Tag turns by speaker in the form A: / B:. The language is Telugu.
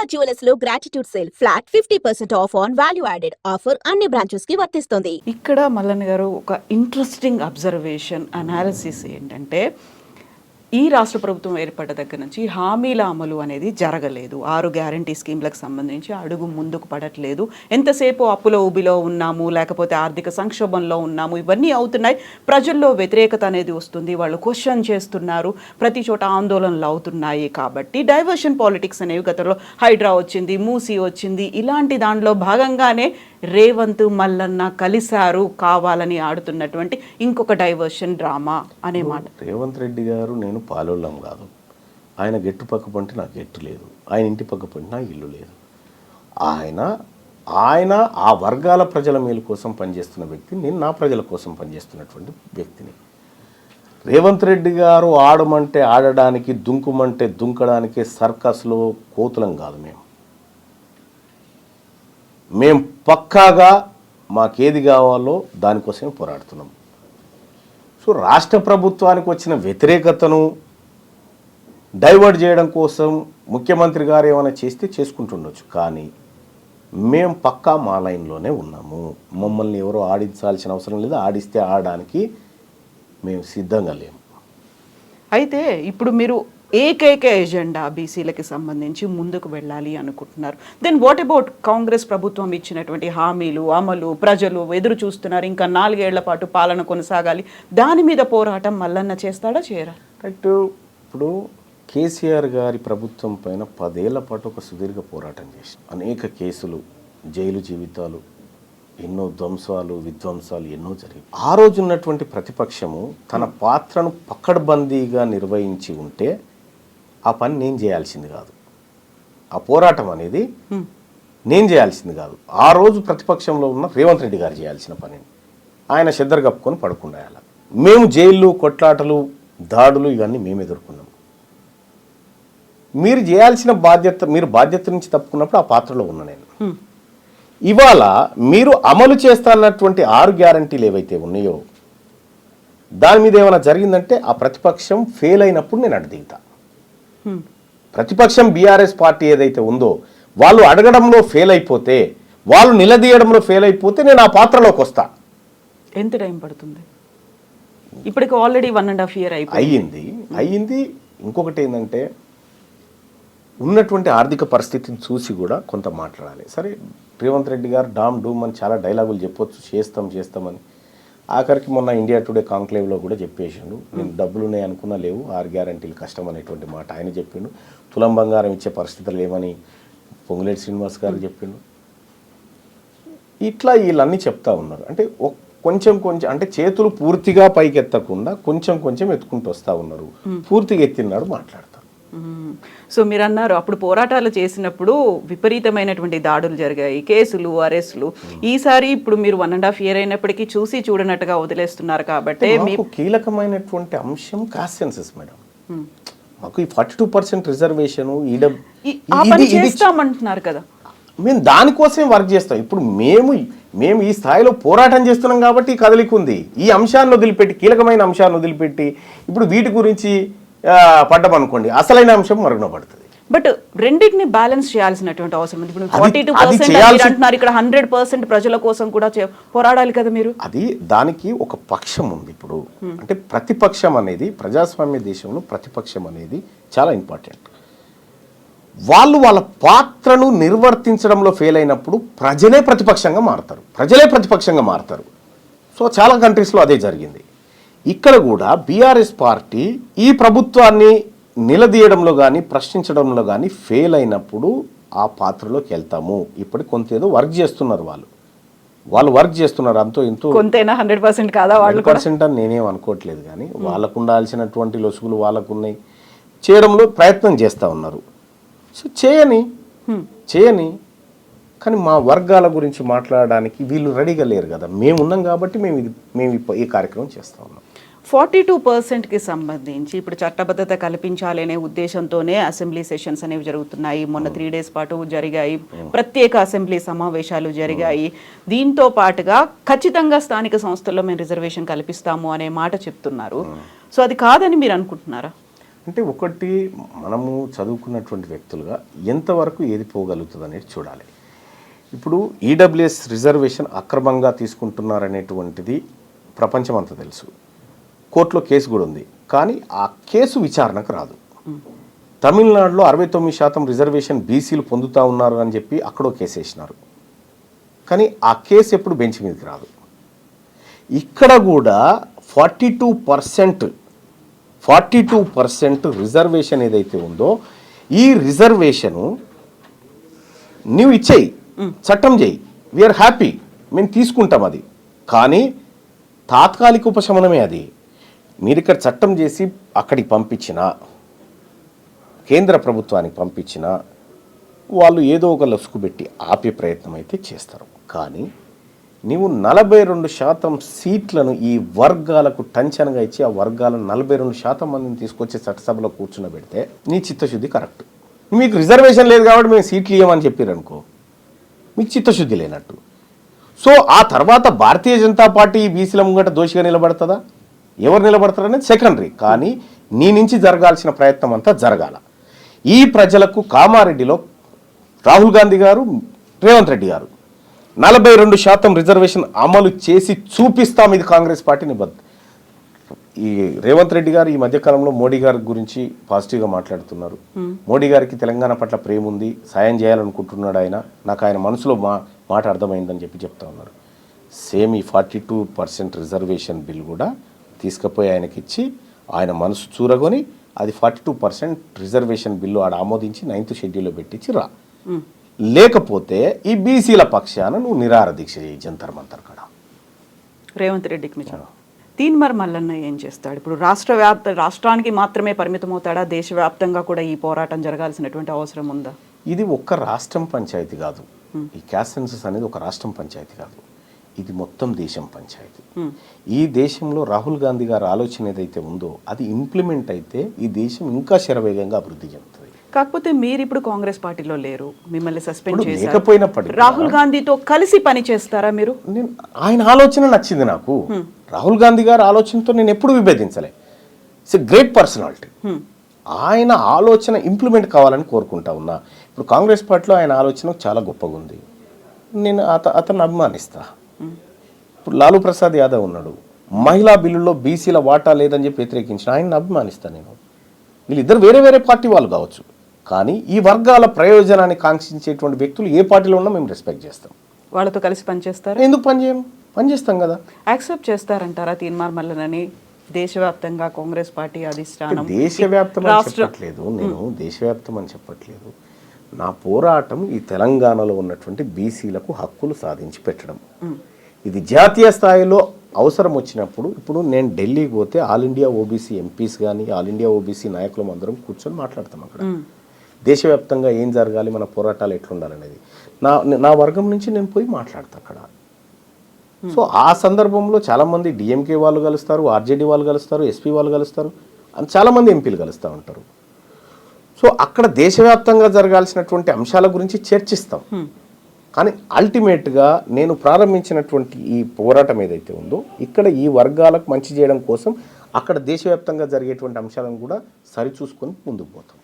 A: Sharada జ్యువెలర్స్లో gratitude sale flat fifty percent off on value added offer అన్ని బ్రాంచెస్కి వర్తిస్తుంది.
B: ఇక్కడ మల్లన్ గారు ఒక ఇంట్రెస్టింగ్ అబ్జర్వేషన్ అనాలిసిస్ ఏంటంటే ఈ రాష్ట్ర ప్రభుత్వం ఏర్పడ్డ దగ్గర నుంచి హామీల అమలు అనేది జరగలేదు. ఆరు గ్యారంటీ స్కీమ్లకు సంబంధించి అడుగు ముందుకు పడట్లేదు. ఎంతసేపు అప్పులో ఊబిలో ఉన్నాము లేకపోతే ఆర్థిక సంక్షోభంలో ఉన్నాము ఇవన్నీ అవుతున్నాయి. ప్రజల్లో వ్యతిరేకత అనేది వస్తుంది. వాళ్ళు క్వశ్చన్ చేస్తున్నారు. ప్రతి చోట ఆందోళనలు అవుతున్నాయి కాబట్టి డైవర్షన్ పాలిటిక్స్ అనేవి గతంలో హైడ్రా వచ్చింది మూసీ వచ్చింది ఇలాంటి దాంట్లో భాగంగానే రేవంత్ మల్లన్న కలిశారు కావాలని ఆడుతున్నటువంటి ఇంకొక డైవర్షన్ డ్రామా అనే మాట.
C: రేవంత్ రెడ్డి గారు నేను పాలోళ్ళం కాదు. ఆయన గెట్టు పక్క పంటే నాకు గెట్టు లేదు. ఆయన ఇంటి పక్క పంటే నాకు ఇల్లు లేదు. ఆయన ఆయన ఆ వర్గాల ప్రజల మేలు కోసం పనిచేస్తున్న వ్యక్తి నేను నా ప్రజల కోసం పనిచేస్తున్నటువంటి వ్యక్తిని. రేవంత్ రెడ్డి గారు ఆడమంటే ఆడడానికి దుంకుమంటే దుంకడానికి సర్కస్లో కోతులం కాదు మేము. మేం పక్కాగా మాకేది కావాలో దానికోసమే పోరాడుతున్నాం. సో రాష్ట్ర ప్రభుత్వానికి వచ్చిన వ్యతిరేకతను డైవర్ట్ చేయడం కోసం ముఖ్యమంత్రి గారు ఏమైనా చేస్తే చేసుకుంటుండొచ్చు. కానీ మేము పక్కా మా లైన్లోనే ఉన్నాము. మమ్మల్ని ఎవరో ఆడించాల్సిన అవసరం లేదు. ఆడిస్తే ఆడడానికి మేము సిద్ధంగా లేము.
B: అయితే ఇప్పుడు మీరు ఏకైక ఎజెండా బీసీలకి సంబంధించి ముందుకు వెళ్ళాలి అనుకుంటున్నారు. దెన్ వాట్ అబౌట్ కాంగ్రెస్ ప్రభుత్వం ఇచ్చినటువంటి హామీలు అమలు ప్రజలు ఎదురు చూస్తున్నారు ఇంకా నాలుగేళ్ళ పాటు పాలన కొనసాగాలి దాని మీద పోరాటం మల్లన్న చేస్తాడా చేయరా?
C: కరెక్ట్. ఇప్పుడు కేసీఆర్ గారి ప్రభుత్వం పైన పదేళ్ళ పాటు ఒక సుదీర్ఘ పోరాటం చేసి అనేక కేసులు జైలు జీవితాలు ఎన్నో ధ్వంసాలు విధ్వంసాలు ఎన్నో జరిగాయి. ఆ రోజు ఉన్నటువంటి ప్రతిపక్షము తన పాత్రను పక్కడబందీగా నిర్వహించి ఉంటే ఆ పని నేను చేయాల్సింది కాదు. ఆ పోరాటం అనేది నేను చేయాల్సింది కాదు. ఆ రోజు ప్రతిపక్షంలో ఉన్న రేవంత్ రెడ్డి గారు చేయాల్సిన పనిని ఆయన చెద్దరు కప్పుకొని పడుకుండాయాల మేము జైళ్ళు కొట్లాటలు దాడులు ఇవన్నీ మేము ఎదుర్కొన్నాం. మీరు చేయాల్సిన బాధ్యత మీరు బాధ్యత నుంచి తప్పుకున్నప్పుడు ఆ పాత్రలో ఉన్నా నేను. ఇవాళ మీరు అమలు చేస్తానన్నటువంటి ఆరు గ్యారంటీలు ఏవైతే ఉన్నాయో దాని మీద ఏమైనా జరిగిందంటే ఆ ప్రతిపక్షం ఫెయిల్ అయినప్పుడు నేను
B: హ్మ్.
C: ప్రతిపక్షం బీఆర్ఎస్ పార్టీ ఏదైతే ఉందో వాళ్ళు అడగడంలో ఫెయిల్ అయిపోతే వాళ్ళు నిలదీయడంలో ఫెయిల్ అయిపోతే నేను ఆ పాత్రలోకి వస్తా.
B: ఎంత టైం పడుతుంది? ఇప్పటికి already one and half year అయిపోయింది.
C: అయ్యింది. అయ్యింది. ఇంకొకటి ఏంటంటే ఉన్నటువంటి ఆర్థిక పరిస్థితిని చూసి కూడా కొంత మాట్లాడాలి. సరే రేవంత్ రెడ్డి గారు డామ్ డూమ్ అని చాలా డైలాగులు చెప్పొచ్చు. చేస్తాం చేస్తామని ఆఖరికి మొన్న ఇండియా టుడే కాంక్లేవ్లో కూడా చెప్పేసిండు నేను డబ్బులు ఉన్నాయి అనుకున్నా లేవు ఆరు గ్యారంటీలు కష్టం అనేటువంటి మాట ఆయన చెప్పిండు. తులం బంగారం ఇచ్చే పరిస్థితులు లేవని పొంగులేటి శ్రీనివాస్ గారు చెప్పిండు. ఇట్లా వీళ్ళన్నీ చెప్తా ఉన్నారు. అంటే కొంచెం కొంచెం అంటే చేతులు పూర్తిగా పైకి ఎత్తకుండా కొంచెం కొంచెం ఎత్తుకుంటూ వస్తా ఉన్నారు. పూర్తిగా ఎత్తినాడు మాట్లాడతారు.
B: మ్మ్. సో మీరు అన్నారు అప్పుడు పోరాటాలు చేసినప్పుడు విపరీతమైనటువంటి దాడులు జరిగాయి కేసులు అరెస్టులు. ఈసారి ఇప్పుడు మీరు వన్ అండ్ హాఫ్ ఇయర్ అయినప్పటికీ చూసి చూడనట్టుగా వదిలేస్తున్నారు కాబట్టి
C: మాకు కీలకమైనటువంటి అంశం కాన్సెన్సస్ మేడం. మాకు ఈ ఫార్టీ టూ పర్సెంట్ రిజర్వేషన్
B: చేస్తామంటున్నారు కదా.
C: మేము దానికోసమే వర్క్ చేస్తాం. ఇప్పుడు మేము మేము ఈ స్థాయిలో పోరాటం చేస్తున్నాం కాబట్టి ఈ కదలిక ఉంది. ఈ అంశాన్ని వదిలిపెట్టి కీలకమైన అంశాన్ని వదిలిపెట్టి ఇప్పుడు వీటి గురించి పడ్డామనుకోండి అసలైన అంశం మరుగున పడుతుంది
B: బట్ రెండింటిని బ్యాలెన్స్ చేయాల్సినటువంటి అవసరం ఉంది. ఇప్పుడు ఫార్టీ టూ పర్సెంట్ అంటున్నారు ఇక్కడ హండ్రెడ్ పర్సెంట్ ప్రజల కోసం కూడా పోరాడాలి కదా మీరు?
C: అది దానికి ఒక పక్షం ఉంది ఇప్పుడు. అంటే ప్రతిపక్షం అనేది ప్రజాస్వామ్య దేశంలో ప్రతిపక్షం అనేది చాలా ఇంపార్టెంట్ వాళ్ళు వాళ్ళ పాత్రను నిర్వర్తించడంలో ఫెయిల్ అయినప్పుడు ప్రజలే ప్రతిపక్షంగా మారుతారు. ప్రజలే ప్రతిపక్షంగా మారుతారు. సో చాలా కంట్రీస్లో అదే జరిగింది. ఇక్కడ కూడా బీఆర్ఎస్ పార్టీ ఈ ప్రభుత్వాన్ని నిలదీయడంలో కానీ ప్రశ్నించడంలో కానీ ఫెయిల్ అయినప్పుడు ఆ పాత్రలోకి వెళ్తాము. ఇప్పటి కొంత ఏదో వర్క్ చేస్తున్నారు వాళ్ళు. వాళ్ళు వర్క్ చేస్తున్నారు అంతో ఇంతో.
B: కొంతైనా హండ్రెడ్ పర్సెంట్ కాదా వాళ్ళు కూడా?
C: పర్సెంట్ అని నేనేం అనుకోవట్లేదు కానీ వాళ్ళకు ఉండాల్సినటువంటి లొసుగులు వాళ్ళకు ఉన్నాయి చేయడంలో ప్రయత్నం చేస్తూ ఉన్నారు. సో చేయని చేయని కానీ మా వర్గాల గురించి మాట్లాడడానికి వీళ్ళు రెడీగా లేరు కదా. మేము ఉన్నాం కాబట్టి మేము ఇది మేము ఈ కార్యక్రమం చేస్తూ ఉన్నాం.
B: ఫార్టీ టూ పర్సెంట్కి సంబంధించి ఇప్పుడు చట్టబద్ధత కల్పించాలి అనే ఉద్దేశంతోనే అసెంబ్లీ సెషన్స్ అనేవి జరుగుతున్నాయి. మొన్న త్రీ డేస్ పాటు జరిగాయి. ప్రత్యేక అసెంబ్లీ సమావేశాలు జరిగాయి. దీంతో పాటుగా ఖచ్చితంగా స్థానిక సంస్థల్లో మేము రిజర్వేషన్ కల్పిస్తాము అనే మాట చెప్తున్నారు. సో అది కాదని మీరు అనుకుంటున్నారా?
C: అంటే ఒకటి మనము చదువుకున్నటువంటి వ్యక్తులుగా ఎంతవరకు ఏది పోగలుగుతుంది అనేది చూడాలి. ఇప్పుడు ఈడబ్ల్యూఎస్ రిజర్వేషన్ అక్రమంగా తీసుకుంటున్నారనేటువంటిది ప్రపంచం అంతా తెలుసు. కోర్టులో కేసు కూడా ఉంది. కానీ ఆ కేసు విచారణకు రాదు. తమిళనాడులో అరవై తొమ్మిది శాతం రిజర్వేషన్ బీసీలు పొందుతా ఉన్నారు అని చెప్పి అక్కడో కేసు వేసినారు. కానీ ఆ కేసు ఎప్పుడు బెంచ్ మీదకి రాదు. ఇక్కడ కూడా forty two percent forty two percent reservation ఏదైతే ఉందో ఈ రిజర్వేషను నీవు ఇచ్చేయి. చట్టం చేయి. వీఆర్ హ్యాపీ మేము తీసుకుంటాం అది. కానీ తాత్కాలిక ఉపశమనమే అది. మీరు ఇక్కడ చట్టం చేసి అక్కడికి పంపించిన కేంద్ర ప్రభుత్వానికి పంపించిన వాళ్ళు ఏదో ఒక లసుకు పెట్టి ఆపే ప్రయత్నం అయితే చేస్తారు. కానీ నీవు నలభై రెండు శాతం సీట్లను ఈ వర్గాలకు టంచనగా ఇచ్చి ఆ వర్గాలను నలభై రెండు శాతం మందిని తీసుకొచ్చి చట్టసభలో కూర్చున్నబెడితే నీ చిత్తశుద్ధి కరెక్ట్. మీకు రిజర్వేషన్ లేదు కాబట్టి మేము సీట్లు ఇవ్వమని చెప్పారు అనుకో మీకు చిత్తశుద్ధి లేనట్టు. సో ఆ తర్వాత భారతీయ జనతా పార్టీ బీసీల ముంగట దోషిగా నిలబడుతుందా? ఎవరు నిలబడతారు అనేది సెకండరీ. కానీ నీ నుంచి జరగాల్సిన ప్రయత్నం అంతా జరగాల. ఈ ప్రజలకు కామారెడ్డిలో రాహుల్ గాంధీ గారు రేవంత్ రెడ్డి గారు నలభై రెండు శాతం రిజర్వేషన్ అమలు చేసి చూపిస్తాం ఇది కాంగ్రెస్ పార్టీ నిబద్ధ. ఈ రేవంత్ రెడ్డి గారు ఈ మధ్యకాలంలో మోడీ గారి గురించి పాజిటివ్గా మాట్లాడుతున్నారు. మోడీ గారికి తెలంగాణ పట్ల ప్రేమ ఉంది సాయం చేయాలనుకుంటున్నాడు ఆయన. నాకు ఆయన మనసులో మా మాట అర్థమైందని చెప్పి చెప్తా ఉన్నారు. సేమ్ ఈ forty two percent reservation bill కూడా తీసుకుపోయి ఆయనకి ఇచ్చి ఆయన మనసు చూరగొని అది forty two percent reservation bill ఆడ ఆమోదించి నైన్త్ షెడ్యూల్లో పెట్టించి రా. లేకపోతే ఈ బీసీల పక్షాన నువ్వు నిరార దీక్ష చేయి జంతర్ మంతర్ కాడ.
B: రేవంత్ రెడ్డికి తీన్మర్ మల్లన్న ఏం చేస్తాడు? ఇప్పుడు రాష్ట్ర వ్యాప్త రాష్ట్రానికి మాత్రమే పరిమితం అవుతాడా దేశవ్యాప్తంగా కూడా ఈ పోరాటం జరగాల్సినటువంటి అవసరం ఉందా?
C: ఇది ఒక్క రాష్ట్రం పంచాయతీ కాదు. ఈ క్యాస్ట్ సెన్సస్ అనేది ఒక రాష్ట్రం పంచాయతీ కాదు. ఇది మొత్తం దేశం పంచాయతీ. ఈ దేశంలో రాహుల్ గాంధీ గారి ఆలోచన ఏదైతే ఉందో అది ఇంప్లిమెంట్ అయితే ఈ దేశం ఇంకా శరవేగంగా అభివృద్ధి చెందుతుంది.
B: కాకపోతే మీరు ఇప్పుడు కాంగ్రెస్ పార్టీలో లేరు. మిమ్మల్ని సస్పెండ్
C: లేకపోయినప్పటికీ
B: రాహుల్ గాంధీతో కలిసి పని చేస్తారా మీరు?
C: నేను ఆయన ఆలోచన నచ్చింది నాకు. రాహుల్ గాంధీ గారి ఆలోచనతో నేను ఎప్పుడు విభేదించలే. ఇట్స్ ఎ గ్రేట్ పర్సనాలిటీ ఆయన ఆలోచన ఇంప్లిమెంట్ కావాలని కోరుకుంటా ఉన్నా. ఇప్పుడు కాంగ్రెస్ పార్టీలో ఆయన ఆలోచన చాలా గొప్పగా ఉంది. నేను అత అతను అభిమానిస్తా. ఇప్పుడు లాలూ ప్రసాద్ యాదవ్ ఉన్నాడు. మహిళా బిల్లులో బీసీల వాటా లేదని చెప్పి వ్యతిరేకించిన ఆయన అభిమానిస్తా నేను. వీళ్ళిద్దరు వేరే వేరే పార్టీ వాళ్ళు కావచ్చు. కానీ ఈ వర్గాల ప్రయోజనాన్ని కాంక్షించేటువంటి వ్యక్తులు ఏ పార్టీలో ఉన్నా మేము రెస్పెక్ట్ చేస్తాం.
B: వాళ్ళతో కలిసి పనిచేస్తారా?
C: ఎందుకు పని చేయము పని చేస్తాం కదా.
B: యాక్సెప్ట్ చేస్తారంటారా తీన్మార్ మల్లనని? దేశవ్యాప్తంగా కాంగ్రెస్ పార్టీ అధిష్టానం.
C: దేశవ్యాప్తం అని చెప్పట్లేదు. నేను దేశవ్యాప్తం అని చెప్పట్లేదు. నా పోరాటం ఈ తెలంగాణలో ఉన్నటువంటి బీసీలకు హక్కులు సాధించి పెట్టడం. ఇది జాతీయ స్థాయిలో అవసరం వచ్చినప్పుడు ఇప్పుడు నేను ఢిల్లీకి పోతే ఆల్ ఇండియా ఓబీసీ ఎంపీస్ కానీ ఆల్ ఇండియా ఓబీసీ నాయకులం అందరం కూర్చొని మాట్లాడతాం అక్కడ. దేశవ్యాప్తంగా ఏం జరగాలి మన పోరాటాలు ఎట్లుండాలనేది. నా నా వర్గం నుంచి నేను పోయి మాట్లాడతా అక్కడ. సో ఆ సందర్భంలో చాలామంది డిఎంకే వాళ్ళు కలుస్తారు ఆర్జేడీ వాళ్ళు కలుస్తారు ఎస్పీ వాళ్ళు కలుస్తారు అని చాలామంది ఎంపీలు కలుస్తూ ఉంటారు. సో అక్కడ దేశవ్యాప్తంగా జరగాల్సినటువంటి అంశాల గురించి చర్చిస్తాం. కానీ అల్టిమేట్గా నేను ప్రారంభించినటువంటి ఈ పోరాటం ఏదైతే ఉందో ఇక్కడ ఈ వర్గాలకు మంచి చేయడం కోసం అక్కడ దేశవ్యాప్తంగా జరిగేటువంటి అంశాలను కూడా సరిచూసుకొని ముందుకు పోతాం.